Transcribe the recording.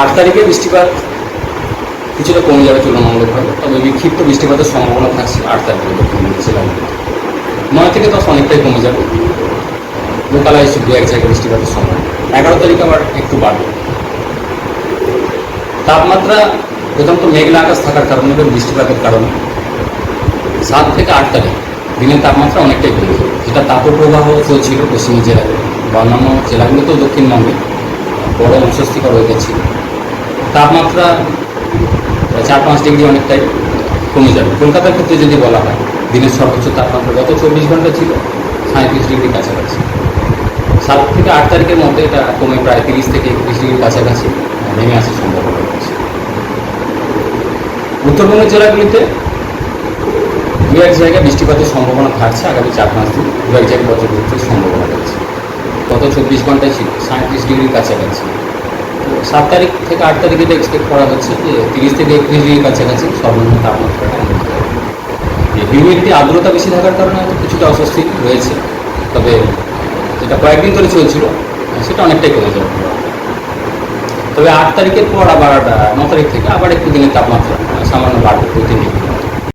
আট তারিখে বৃষ্টিপাত কিছুটা কমে যাবে তুলনামূলকভাবে, তবে বিক্ষিপ্ত বৃষ্টিপাতের সম্ভাবনা থাকছে আট তারিখে দক্ষিণবঙ্গের জেলাগুলিতে নয় থেকে দশ অনেকটাই কমে যাবে। লোকালাইজ দু এক জায়গায় বৃষ্টিপাতের সম্ভাবনা। এগারো তারিখ আবার একটু বাড়বে। তাপমাত্রা প্রথমত মেঘলা আকাশ থাকার কারণে এবং বৃষ্টিপাতের কারণে সাত থেকে আট তারিখ দিনের তাপমাত্রা অনেকটাই কমে যেটা তাপপ্রবাহ চলছিল পশ্চিমী জেলায় বা অন্যান্য জেলাগুলোতেও দক্ষিণবঙ্গে। বড় অস্বস্তিকর হয়ে গেছিল তাপমাত্রা চার পাঁচ ডিগ্রি অনেকটাই কমে যাবে। কলকাতার ক্ষেত্রে যদি বলা হয়, দিনের সর্বোচ্চ তাপমাত্রা গত চব্বিশ ঘণ্টা ছিল সাঁত্রিশ ডিগ্রি কাছাকাছি। সাত থেকে আট তারিখের মধ্যে এটা কমে প্রায় তিরিশ থেকে একত্রিশ ডিগ্রির কাছাকাছি নেমে আসার সম্ভাবনা রয়েছে। উত্তরবঙ্গের জেলাগুলিতে দু এক জায়গায় বৃষ্টিপাতের সম্ভাবনা থাকছে আগামী চার পাঁচ দিন দু এক জায়গায় বজ্রবিদ্যুতের সম্ভাবনা চব্বিশ ঘন্টায় ছিল, সাঁত্রিশ ডিগ্রির কাছাকাছি। তো সাত তারিখ থেকে আট তারিখে এটা এক্সপেক্ট করা হচ্ছে যে তিরিশ থেকে একত্রিশ ডিগ্রির কাছাকাছি সর্বনিম্ন তাপমাত্রাটা হিউমিডিটি আর্দ্রতা বেশি থাকার কারণে কিছুটা অস্বস্তি রয়েছে, তবে যেটা কয়েকদিন ধরে চলছিল, সেটা অনেকটাই কমে যাবে। তবে আট তারিখের পর আবার ন তারিখ থেকে আবার একটু দিনের তাপমাত্রা সামান্য বাড়বে।